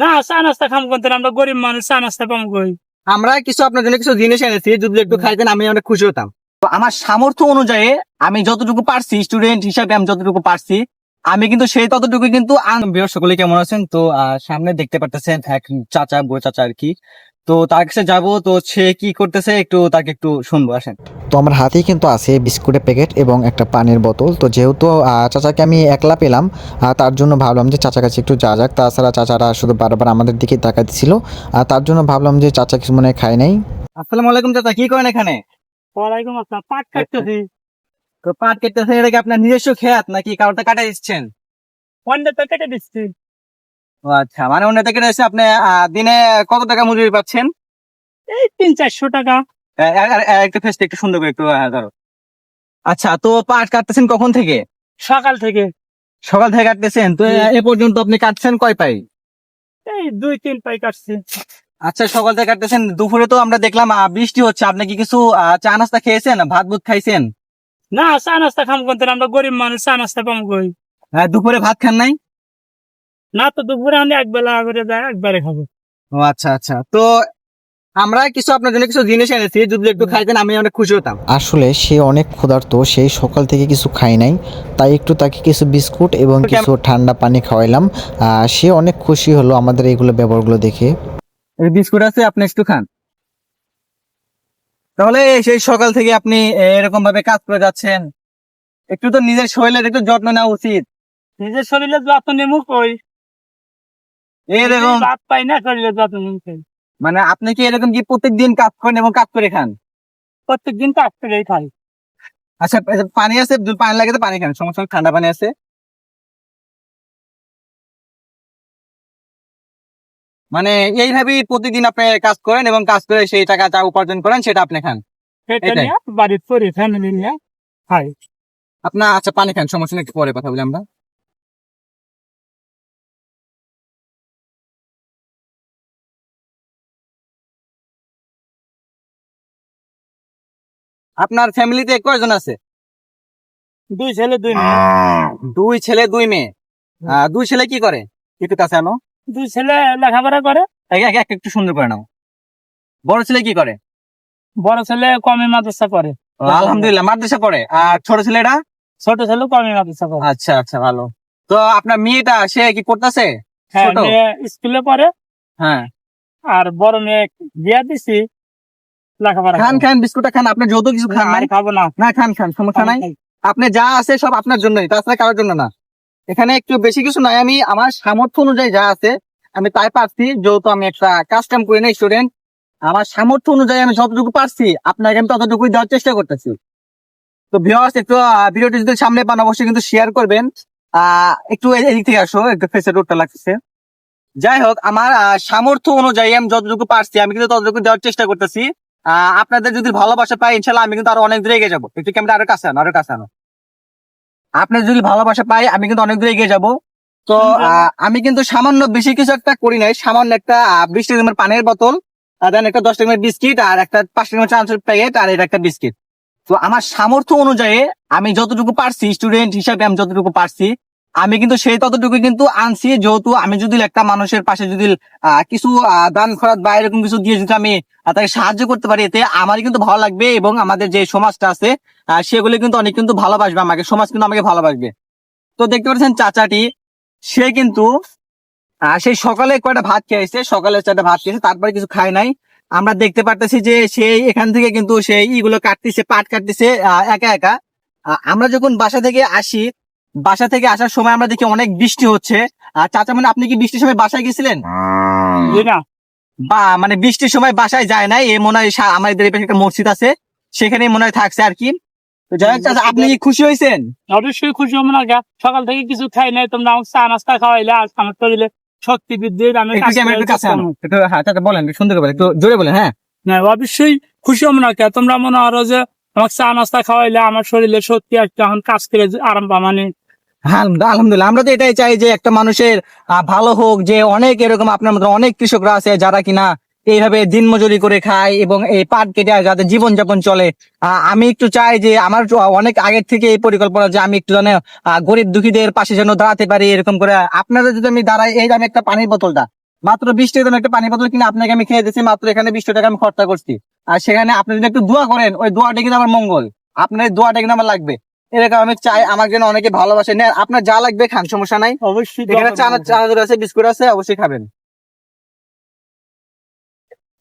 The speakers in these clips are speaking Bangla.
না, চা নাস্তা খাম করতে আমরা গরিব মানুষ, চা নাস্তা পাম কই? আমরা কিছু আপনার জন্য কিছু জিনিস এনেছি, যদি একটু খাইতেন আমি অনেক খুশি হতাম। তো আমার সামর্থ্য অনুযায়ী আমি যতটুকু পারছি স্টুডেন্ট হিসাবে আমি যতটুকু পারছি, আমি কিন্তু সেই ততটুকু কিন্তু সকলে কেমন আছেন? তো সামনে দেখতে পারতেছেন এক চাচা, বউ চাচা আর কি। তো তার কাছে যাব তো সে কি করতেছে একটু তাকে একটু শুনব আসেন। তো আমার হাতেই কিন্তু আছে বিস্কুটের প্যাকেট এবং একটা পানির বোতল। তো যেহেতু চাচাকে আমি একলা পেলাম তার জন্য ভাবলাম যে চাচা কাছে একটু যা যাক। তাছাড়া চাচারা শুধু বারবার আমাদের দিকে তাকাচ্ছিল আর তার জন্য ভাবলাম যে চাচা কিছু মনে হয় খায় নাই। আসসালামু আলাইকুম চাচা কি করেন এখানে? ওয়ালাইকুম আসসালাম পাট কাটতেছি। তো পাট কাটতেছেন এটা কি আপনার নিজস্ব খেয়াত নাকি কারোটা কাটা দিচ্ছেন? পন্ডে তো কেটে দিচ্ছি। আচ্ছা মানে অন্য থেকে এসে আপনি দিনে কত টাকা মজুরি পাচ্ছেন? এই তিন চারশো টাকা। একটু ফেসটা একটু সুন্দর করে একটু ধরো। আচ্ছা তো পাট কাটতেছেন কখন থেকে? সকাল থেকে। সকাল থেকে কাটতেছেন তো এ পর্যন্ত আপনি কাটছেন কয় পাই? এই দুই তিন পাই কাটছি। আচ্ছা সকাল থেকে কাটতেছেন দুপুরে তো আমরা দেখলাম বৃষ্টি হচ্ছে আপনি কি কিছু চা নাস্তা খেয়েছেন ভাত বুত খাইছেন? না চা নাস্তা খাম করতে আমরা গরিব মানুষ চা নাস্তা পাম কই? আহ, দুপুরে ভাত খান নাই? না তো দুপুরে আমি এক বেলা করে যাই একবারে খাব। ও আচ্ছা আচ্ছা। তো আমরা কিছু আপনার জন্য কিছু জিনিস এনেছি যদি একটু খাইতেন আমি অনেক খুশি হতাম। আসলে সে অনেক ক্ষুধার্ত সেই সকাল থেকে কিছু খায় নাই তাই একটু তাকে কিছু বিস্কুট এবং কিছু ঠান্ডা পানি খাওয়াইলাম। সে অনেক খুশি হলো আমাদের এইগুলো ব্যবহারগুলো দেখে। এই বিস্কুট আছে আপনি একটু খান। তাহলে সেই সকাল থেকে আপনি এরকম ভাবে কাজ করে যাচ্ছেন। একটু তো নিজের শরীরের একটু যত্ন নেওয়া উচিত। নিজের শরীরে যত্ন নেব কই? এরকম পাই না মানে আপনি কি এরকম কি প্রত্যেক দিন কাজ করেন এবং কাজ করে খান? প্রত্যেকদিন কাজ করেই খাই। আচ্ছা পানি আছে পানি লাগে তো পানি খান সমস্যা ঠান্ডা পানি আছে? মানে এইভাবেই প্রতিদিন আপনি কাজ করেন এবং কাজ করে সেই টাকা যা উপার্জন করেন সেটা আপনি খান। বাড়ির করি ফ্যামিলি নিয়ে খাই। আপনার আচ্ছা পানি খান সমস্যা একটু পরে কথা বলি আমরা। আপনার ফ্যামিলিতে কয়জন আছে? দুই ছেলে দুই মেয়ে। দুই ছেলে দুই মেয়ে। দুই ছেলে কি করে? একটু কাছে আনো। দুই ছেলে লেখাপড়া করে। এক এক- এক একটু সুন্দর করে নাও। বড় ছেলে কি করে? বড় ছেলে কমে মাদ্রাসা করে আলহামদুলিল্লাহ মাদ্রাসা পড়ে। আর ছোট ছেলেটা? ছোট ছেলে কমে মাদ্রাসা করে আচ্ছা আচ্ছা ভালো। তো আপনার মেয়েটা সে কি পড়তেছে? হ্যাঁ স্কুলে পড়ে। হ্যাঁ। আর বড় মেয়ে বিয়া দিছি। খান খান বিস্কুটটা খান আপনি যত কিছু খান না, নাই আমি খাব না। না খান খান সমস্যা নাই। আপনি যা আছে সব আপনার জন্যই তাছাড়া কারোর জন্য না। এখানে একটু বেশি কিছু নাই আমি আমার সামর্থ্য অনুযায়ী যা আছে আমি তাই পারছি যেহেতু আমি একটা কাস্টম করি না স্টুডেন্ট আমার সামর্থ্য অনুযায়ী আমি যতটুকু পারছি আপনাকে আমি ততটুকুই দেওয়ার চেষ্টা করতেছি। তো ভিউয়ার্স একটু ভিডিওটি যদি সামনে পান অবশ্যই কিন্তু শেয়ার করবেন। একটু এদিক থেকে আসো একটু ফেসে রোডটা লাগছে যাই হোক আমার সামর্থ্য অনুযায়ী আমি যতটুকু পারছি আমি কিন্তু ততটুকু দেওয়ার চেষ্টা করতেছি। আপনাদের যদি ভালোবাসা পাই ইনশাল্লাহ আমি কিন্তু আরও অনেক দূরে এগিয়ে যাব। একটু ক্যামেরা আরও কাছে আনো আরও কাছে আনো। আপনার যদি ভালোবাসা পাই আমি কিন্তু অনেক দূরে এগিয়ে যাব। তো আমি কিন্তু সামান্য বেশি কিছু একটা করি নাই। সামান্য একটা বিশ টাকা পানির বোতল আর দেন একটা দশ টাকার বিস্কিট আর একটা পাঁচ টাকার চানাচুর প্যাকেট আর এটা একটা বিস্কিট। তো আমার সামর্থ্য অনুযায়ী আমি যতটুকু পারছি স্টুডেন্ট হিসাবে আমি যতটুকু পারছি আমি কিন্তু সেই ততটুকু কিন্তু আনছি, যেহেতু আমি যদি একটা মানুষের পাশে যদি কিছু দান খরাত বা এরকম কিছু দিয়ে যদি আমি তাকে সাহায্য করতে পারি, এতে আমার কিন্তু ভালো লাগবে এবং আমাদের যে সমাজটা আছে সেগুলো কিন্তু অনেক কিন্তু ভালোবাসবে আমাকে, সমাজ কিন্তু আমাকে ভালোবাসবে। তো দেখতে পাচ্ছেন চাচাটি, সে কিন্তু সেই সকালে কয়টা ভাত খেয়েছে সকালে চারটা ভাত খেয়েছে তারপরে কিছু খায় নাই। আমরা দেখতে পারতেছি যে সেই এখান থেকে কিন্তু সেই ইগুলো কাটতেছে, পাট কাটতেছে একা একা। আমরা যখন বাসা থেকে আসি বাসা থেকে আসার সময় আমরা দেখি অনেক বৃষ্টি হচ্ছে আর চাচা মানে আপনি কি বৃষ্টির সময় বাসায় গেছিলেন না বা মানে বৃষ্টির সময় বাসায় যায় না এ মনে হয় সা- আমাদের এই পাশে একটা মসজিদ আছে সেখানে মনে হয় থাকছে আর কি তো যাই হোক চাচা, আপনি কি খুশি হয়েছেন অবশ্যই খুশি হব না গা। সকাল থেকে কিছু খাই নাই তোমরা আমাকে চা নাস্তা খাওয়াইলে আমার শরীরে শক্তি বৃদ্ধি হইলে আমি একটু কাজ ক্যামেরা করে একটু কাছে যেতে আনো। পারব। একটু হ্যাঁ চাচা বলেন একটু সুন্দর করে বলেন, একটু জোরে বলেন হ্যাঁ না অবশ্যই খুশি হব না কে তোমরা মনে করো যে আমাকে চা নাস্তা খাওয়াইলে আমার শরীরে শক্তি আসছে এখন কাজ করে যে আরাম মানে হ্যাঁ আলহামদুলিল্লাহ, আমরা তো এটাই চাই যে একটা মানুষের ভালো হোক, যে অনেক এরকম আপনার মতো অনেক কৃষকরা আছে যারা কিনা এইভাবে দিনমজুরি করে খায় এবং এই পাট কেটে যাদের জীবন যাপন চলে আমি একটু চাই যে আমার অনেক আগের থেকে এই পরিকল্পনা যে আমি একটু যেন গরিব দুঃখীদের পাশে যেন দাঁড়াতে পারি এরকম করে। আপনারা যদি আমি দাঁড়াই, এই আমি একটা পানির বোতলটা মাত্র বিশ টাকা দামের একটা পানি বোতল কিনে আপনাকে আমি খেয়ে দিচ্ছি মাত্র এখানে বিশ টাকা আমি খরচা করছি। আর সেখানে আপনি যদি একটু দোয়া করেন, ওই দোয়াটা কিন্তু আমার মঙ্গল। আপনার দোয়াটা কিন্তু আমার লাগবে। এরকম আমি চাই আমার জন্য অনেকে ভালোবাসে। নেন আপনার যা লাগবে খান সমস্যা নাই। অবশ্যই এখানে চানা চানাচুর আছে বিস্কুট আছে অবশ্যই খাবেন।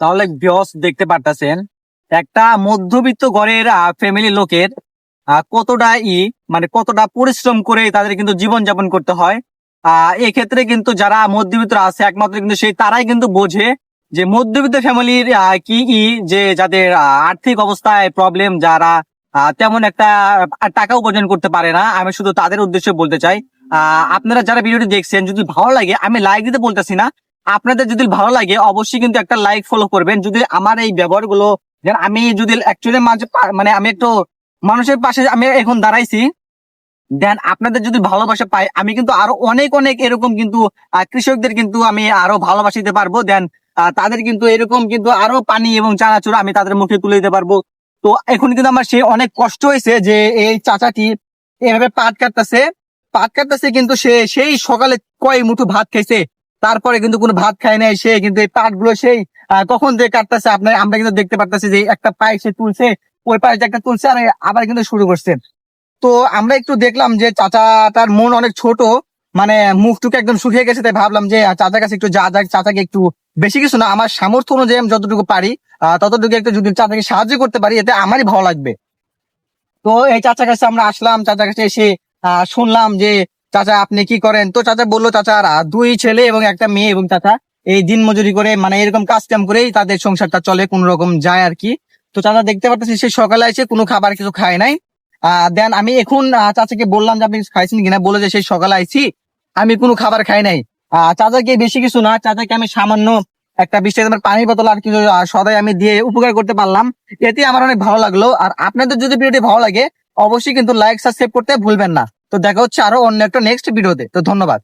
তাহলে বিয়স দেখতে পারতেছেন একটা মধ্যবিত্ত ঘরের ফ্যামিলি লোকের কতটা ই মানে কতটা পরিশ্রম করে তাদের কিন্তু জীবন যাপন করতে হয়। আহ এক্ষেত্রে কিন্তু যারা মধ্যবিত্ত আছে একমাত্র কিন্তু সেই তারাই কিন্তু বোঝে যে মধ্যবিত্ত ফ্যামিলির কি ই যে যাদের আর্থিক অবস্থায় প্রবলেম যারা তেমন একটা টাকা উপার্জন করতে পারে না। আমি শুধু তাদের উদ্দেশ্যে বলতে চাই। আপনারা যারা ভিডিওটি দেখছেন, যদি ভালো লাগে, আমি লাইক দিতে বলতেছি না। আপনাদের যদি ভালো লাগে, অবশ্যই কিন্তু একটা লাইক ফলো করবেন। যদি আমার এই ব্যবহারগুলো আমি যদি অ্যাকচুয়ালি মানে আমি একটু মানুষের পাশে আমি এখন দাঁড়াইছি দেন আপনাদের যদি ভালোবাসা পাই, আমি কিন্তু আরও অনেক অনেক এরকম কিন্তু কৃষকদের কিন্তু আমি আরও ভালোবাসিতে পারব। দেন তাদের কিন্তু এরকম কিন্তু আরও পানি এবং চানাচুর আমি তাদের মুখে তুলে দিতে পারব। তো এখন কিন্তু আমার সে অনেক কষ্ট হয়েছে যে এই চাচাটি এভাবে পাট কাটতেছে। পাট কাটতেছে কিন্তু সে সেই সকালে কয় মুঠো ভাত খাইছে। তারপরে কিন্তু কোনো ভাত খায় নাই, সে কিন্তু এই পাটগুলো সেই কখন যে কাটতেছে আপনার, আমরা কিন্তু দেখতে পারতেছি যে একটা পায়ে সে তুলছে, ওই পায়ে একটা তুলছে আর আবার কিন্তু শুরু করছে। তো আমরা একটু দেখলাম যে চাচাটার মন অনেক ছোট মানে মুখটুকু একদম শুকিয়ে গেছে, তাই ভাবলাম যে চাচার কাছে একটু যা যাক, চাচাকে একটু বেশি কিছু না, আমার সামর্থ্য অনুযায়ী আমি যতটুকু পারি ততটুকু একটু যদি চাচাকে সাহায্য করতে পারি, এতে আমারই ভালো লাগবে। তো এই চাচার কাছে আমরা আসলাম, চাচার কাছে এসে শুনলাম যে, চাচা, আপনি কি করেন? তো চাচা বলল, চাচা দুই ছেলে এবং একটা মেয়ে এবং চাচা, এই দিন মজুরি করে মানে এরকম কাজ কাম করেই তাদের সংসারটা চলে কোন রকম যায় আর কি। তো চাচা দেখতে পাচ্ছি সে সকালে এসে কোনো খাবার কিছু খায় নাই। দেন আমি এখন চাচাকে বললাম যে, আপনি খাইছেন কিনা? বলে যে, সেই সকালে আইছি, আমি কোনো খাবার খাই নাই। চাচাকে বেশি কিছু না চাচাকে আমি সামান্য একটা বিশ টাকা পানির বোতল আর কিছু সদাই আমি দিয়ে উপকার করতে পারলাম। এতে আমার অনেক ভালো লাগল। আর আপনাদের যদি ভিডিওটি ভালো লাগে, অবশ্যই কিন্তু লাইক সাবস্ক্রাইব করতে ভুলবেন না। তো দেখা হচ্ছে আরও অন্য একটা নেক্সট ভিডিওতে তো ধন্যবাদ।